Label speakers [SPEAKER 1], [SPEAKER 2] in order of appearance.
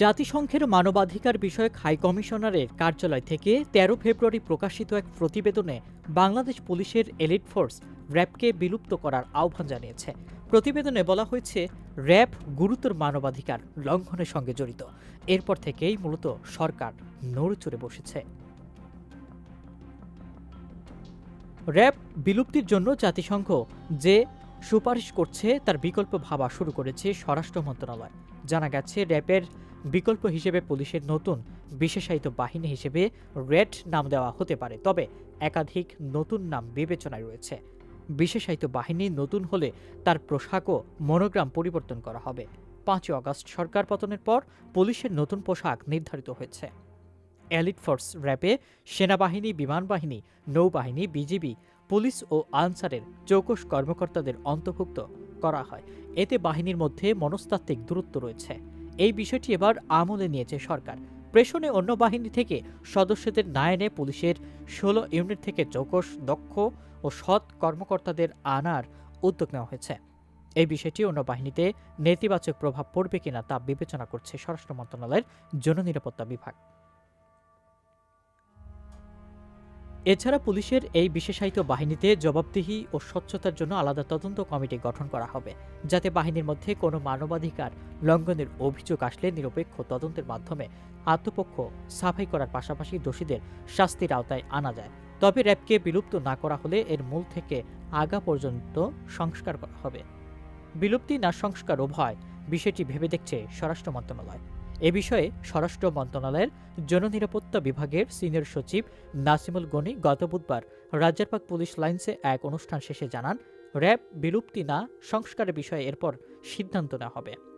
[SPEAKER 1] জাতিসংঘের মানবাধিকার বিষয়ক হাই কমিশনারের কার্যালয় থেকে তেরো ফেব্রুয়ারি প্রকাশিত এক প্রতিবেদনে বাংলাদেশ পুলিশের এলিট ফোর্স র্যাবকে বিলুপ্ত করার আহ্বান জানিয়েছে। প্রতিবেদনে বলা হয়েছে, র্যাব গুরুতর মানবাধিকার লঙ্ঘনের সঙ্গে জড়িত। এরপর থেকেই মূলত সরকার নড়ে চড়ে বসেছে। র্যাব বিলুপ্তির জন্য জাতিসংঘ যে সুপারিশ করছে, তার বিকল্প ভাবা শুরু করেছে স্বরাষ্ট্র মন্ত্রণালয়। জানা গেছে, র্যাবের বিকল্প হিসেবে পুলিশের নতুন বিশেষায়িত বাহিনী হিসেবে রেড নাম দেওয়া হতে পারে, তবে একাধিক নতুন নাম বিবেচনায় রয়েছে। বিশেষায়িত বাহিনী নতুন হলে তার পোশাক ও মনোগ্রাম পরিবর্তন করা হবে। পাঁচই আগস্ট সরকার পতনের পর পুলিশের নতুন পোশাক নির্ধারিত হয়েছে। এলিট ফোর্স র্যাপে সেনাবাহিনী বিমান বাহিনী নৌবাহিনী, বিজিবি, পুলিশ ও আনসারের চৌকস কর্মকর্তাদের অন্তর্ভুক্ত করা হয়। এতে বাহিনীর মধ্যে মনস্তাত্ত্বিক দূরত্ব রয়েছে। এই বিষয়টি এবার আমলে নিয়েছে সরকার। প্রেষণে অন্য বাহিনী থেকে সদস্যদের না এনে পুলিশের ষোলো ইউনিট থেকে চৌকস, দক্ষ ও সৎ কর্মকর্তাদের আনার উদ্যোগ নেওয়া হয়েছে। এই বিষয়টি অন্য বাহিনীতে নেতিবাচক প্রভাব পড়বে কিনা তা বিবেচনা করছে স্বরাষ্ট্র মন্ত্রণালয়ের জননিরাপত্তা বিভাগ। এছাড়া পুলিশের এই বিশেষায়িত বাহিনীতে জবাবদিহি ও স্বচ্ছতার জন্য আলাদা তদন্ত কমিটি গঠন করা হবে, যাতে বাহিনীর মধ্যে কোনো মানবাধিকার লঙ্ঘনের অভিযোগ আসলে নিরপেক্ষ তদন্তের মাধ্যমে আত্মপক্ষ সাফাই করার পাশাপাশি দোষীদের শাস্তির আওতায় আনা যায়। তবে র্যাবকে বিলুপ্ত না করা হলে এর মূল থেকে আগা পর্যন্ত সংস্কার করা হবে। বিলুপ্তি না সংস্কার উভয় বিষয়টি ভেবে দেখছে স্বরাষ্ট্র মন্ত্রণালয়। এ বিষয়ে স্বরাষ্ট্র মন্ত্রণালয়ের জননিরাপত্তা বিভাগের সিনিয়র সচিব নাসিমুল গনি গত বুধবার রাজ্যপাক পুলিশ লাইন্সে এক অনুষ্ঠান শেষে জানান, র্যাব বিলুপ্তি না সংস্কারের বিষয়ে এরপর সিদ্ধান্ত নেওয়া হবে।